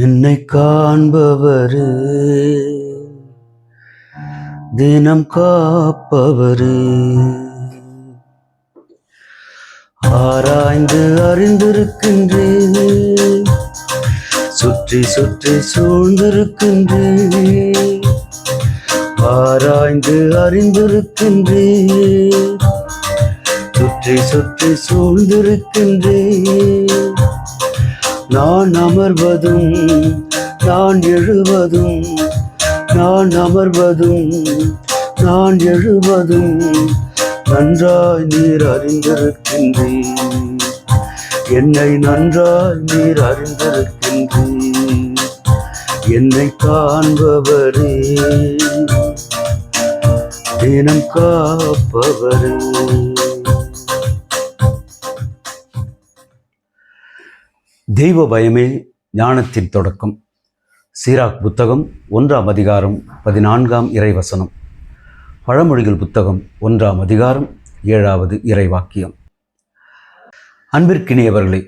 என்னை காண்பவரே தினம் காப்பவரே. ஆராய்ந்து அறிந்திருக்கின்றேன் சுற்றி சுற்றி சூழ்ந்திருக்கின்றேன். ஆராய்ந்து அறிந்திருக்கின்றேன் சுற்றி சுற்றி சூழ்ந்திருக்கின்றேன். நான் அமர்வதும் நான் எழுவதும் நான் அமர்வதும் நான் எழுவதும் நன்றாய் நீர் அறிந்திருக்கின்றேன். என்னை நன்றாய் நீர் அறிந்திருக்கின்றேன். என்னை காண்பவரே தினம் காப்பவரே. தெய்வ பயமே ஞானத்தின் தொடக்கம். சீராக் புத்தகம் ஒன்றாம் அதிகாரம் பதினான்காம் இறைவசனம். பழமொழிகள் புத்தகம் ஒன்றாம் அதிகாரம் ஏழாவது இறைவாக்கியம். அன்பிற்கினியவர்களே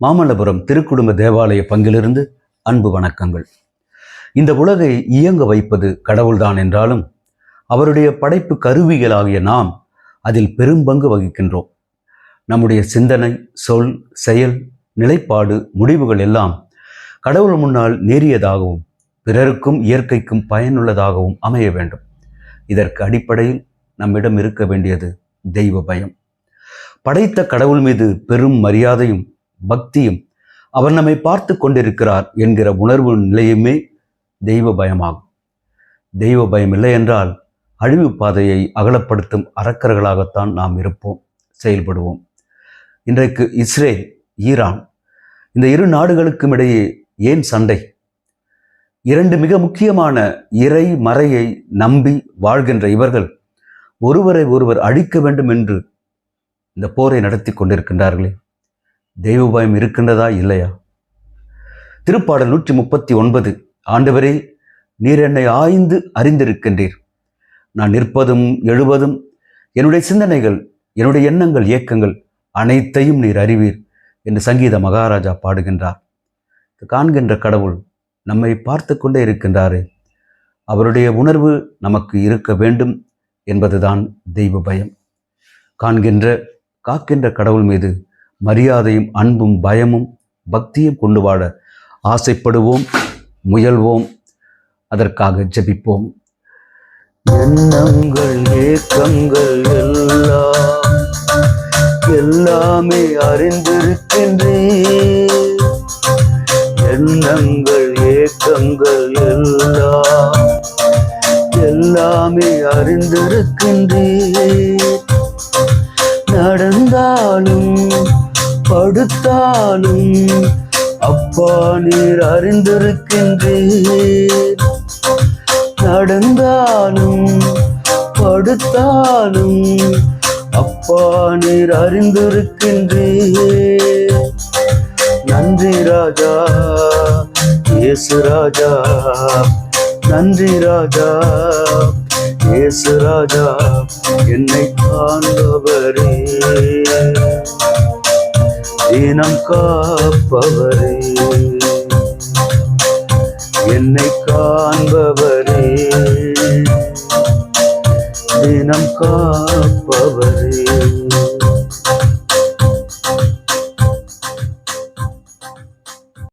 மாமல்லபுரம் திருக்குடும்ப தேவாலய பங்கிலிருந்து அன்பு வணக்கங்கள். இந்த உலகை இயங்க வைப்பது கடவுள்தான் என்றாலும் அவருடைய படைப்பு கருவிகளாகிய நாம் அதில் பெரும்பங்கு வகிக்கின்றோம். நம்முடைய சிந்தனை சொல் செயல் நிலைப்பாடு முடிவுகள் எல்லாம் கடவுள் முன்னால் நேரியதாகவும் பிறருக்கும் இயற்கைக்கும் பயனுள்ளதாகவும் அமைய வேண்டும். இதற்கு அடிப்படையில் நம்மிடம் இருக்க வேண்டியது தெய்வ பயம். படைத்த கடவுள் மீது பெரும் மரியாதையும் பக்தியும் அவர் நம்மை பார்த்து கொண்டிருக்கிறார் என்கிற உணர்வு நிலையுமே தெய்வ பயமாகும். தெய்வ பயம் இல்லை என்றால் அழிவு பாதையை அகலப்படுத்தும் அறக்கர்களாகத்தான் நாம் இருப்போம் செயல்படுவோம். இன்றைக்கு இஸ்ரேல் ஈரான். இந்த இரு நாடுகளுக்கும் இடையே ஏன் சண்டை? இரண்டு மிக முக்கியமான இறை மறையை நம்பி வாழ்கின்ற இவர்கள் ஒருவரை ஒருவர் அழிக்க வேண்டும் என்று இந்த போரை நடத்தி கொண்டிருக்கின்றார்களே. தெய்வ பயம் இருக்கின்றதா இல்லையா? திருப்பாடல் நூற்றி முப்பத்தி ஒன்பது ஆண்டவரே நீர் என்னை ஆய்ந்து அறிந்திருக்கின்றீர். நான் நிற்பதும் எழுவதும் என்னுடைய சிந்தனைகள் என்னுடைய எண்ணங்கள் இயக்கங்கள் அனைத்தையும் நீர் அறிவீர். என்று சங்கீத மகாராஜா பாடுகின்றார். காண்கின்ற கடவுள் நம்மை பார்த்து கொண்டே இருக்கின்றாரே. அவருடைய உணர்வு நமக்கு இருக்க வேண்டும் என்பதுதான் தெய்வ பயம். காண்கின்ற காக்கின்ற கடவுள் மீது மரியாதையும் அன்பும் பயமும் பக்தியும் கொண்டு வாழ ஆசைப்படுவோம் முயல்வோம் அதற்காக ஜெபிப்போம். எண்ணங்கள் ஏக்கங்கள் எல்லாம் எல்லாமே அறிந்திருக்கின்றேன் எண்ணங்கள் ஏக்கங்கள் எல்லாம் எல்லாமே அறிந்திருக்கின்றேன் நடந்தாலும் படுத்தாலும் அப்பா நீர் அறிந்திருக்கின்றேன் நடந்தாலும் படுத்தாலும் அப்பா நீர் அறிந்திருக்கின்றேன் நன்றி ராஜா இயேசு ராஜா. நன்றி ராஜா இயேசு ராஜா என்னை காண்பவரே. தினம் காப்பவரே. என்னை காப்பவரே